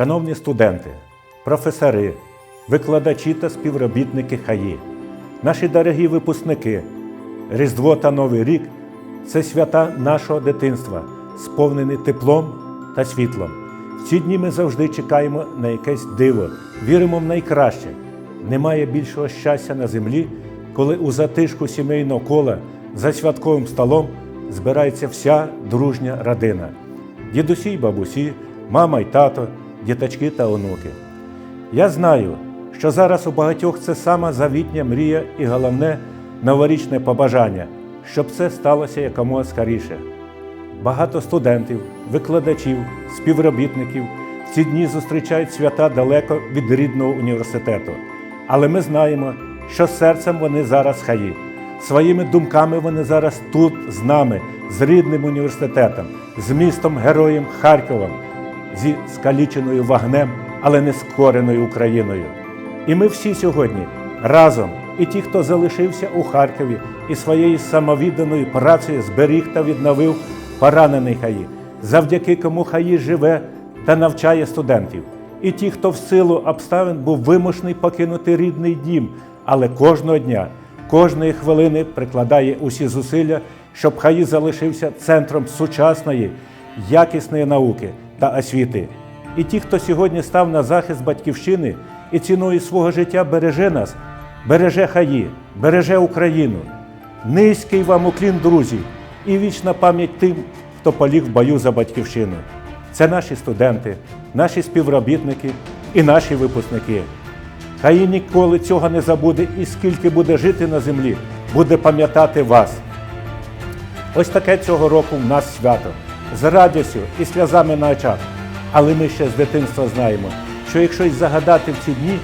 Шановні студенти, професори, викладачі та співробітники ХАї, наші дорогі випускники, Різдво та Новий рік це свята нашого дитинства, сповнені теплом та світлом. В ці дні ми завжди чекаємо на якесь диво, віримо в найкраще. Немає більшого щастя на землі, коли у затишку сімейного кола за святковим столом збирається вся дружня родина. Дідусі й бабусі, мама й тато, діточки та онуки. Я знаю, що зараз у багатьох це сама завітня мрія і головне новорічне побажання, щоб це сталося якомога скоріше. Багато студентів, викладачів, співробітників в ці дні зустрічають свята далеко від рідного університету. Але ми знаємо, що серцем вони зараз хаї. Своїми думками вони зараз тут з нами, з рідним університетом, з містом героєм Харковом, зі скаліченою вогнем, але не скореною Україною. І ми всі сьогодні разом, і ті, хто залишився у Харкові і своєю самовідданою працею зберіг та відновив поранений хаї, завдяки кому хаї живе та навчає студентів. І ті, хто в силу обставин був вимушений покинути рідний дім, але кожного дня, кожної хвилини прикладає усі зусилля, щоб хаї залишився центром сучасної, якісної науки та освіти. І ті, хто сьогодні став на захист батьківщини і ціною свого життя береже нас, береже хаї, береже Україну. Низький вам уклін, друзі, і вічна пам'ять тим, хто поліг в бою за батьківщину. Це наші студенти, наші співробітники і наші випускники. Хай ніколи цього не забуде, і скільки буде жити на землі, буде пам'ятати вас. Ось таке цього року в нас свято з радістю і сльозами на очах. Але ми ще з дитинства знаємо, що якщо й загадати в ці дні,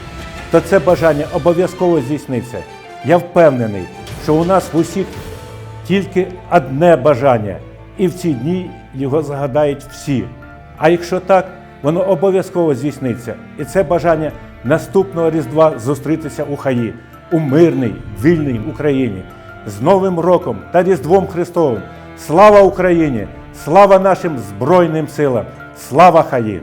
то це бажання обов'язково здійсниться. Я впевнений, що у нас в усіх тільки одне бажання, і в ці дні його загадають всі. А якщо так, воно обов'язково здійсниться. І це бажання наступного Різдва зустрітися у Хаї, у мирній, вільній Україні. З Новим роком та Різдвом Христовим! Слава Україні! Слава нашим Збройним силам! Слава Хаї!